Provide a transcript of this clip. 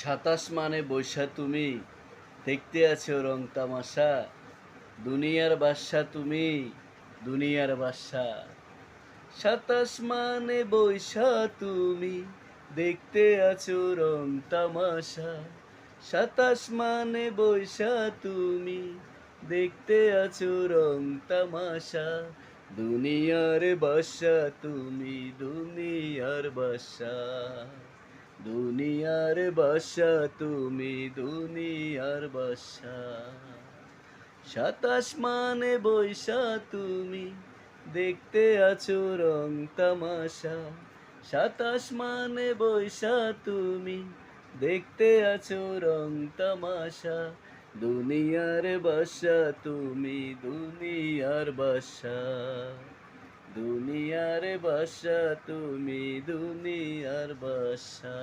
সাতাশ মানে বৈশা তুমি। দেখতে আছো রং তামাশা। দুনিয়ার বাদশা তুমি, দুনিয়ার বাদশা। সাতাশ মানে বৈশা তুমি, দেখতে আছো রং তামাশা। সাতাশ মানে বৈশা তুমি, দেখতে আছো রং তামাশা। দুনিয়ার বাসা তুমি, দুনিয়ার বাসা দুনিয়ার বাসা, তুমি দুনিয়ার বাসা। সাতাশ মানে বৈশা, তুমি দেখতে আছো রং তামাশা। সাতাশ মানে বৈশা, তুমি দেখতে আছো রং তামাশা। দুনিয়ার বাসা, তুমি দুনিয়ার বাসা। দুনিয়ার বাসা তুমি দুনিয়ার বাসা।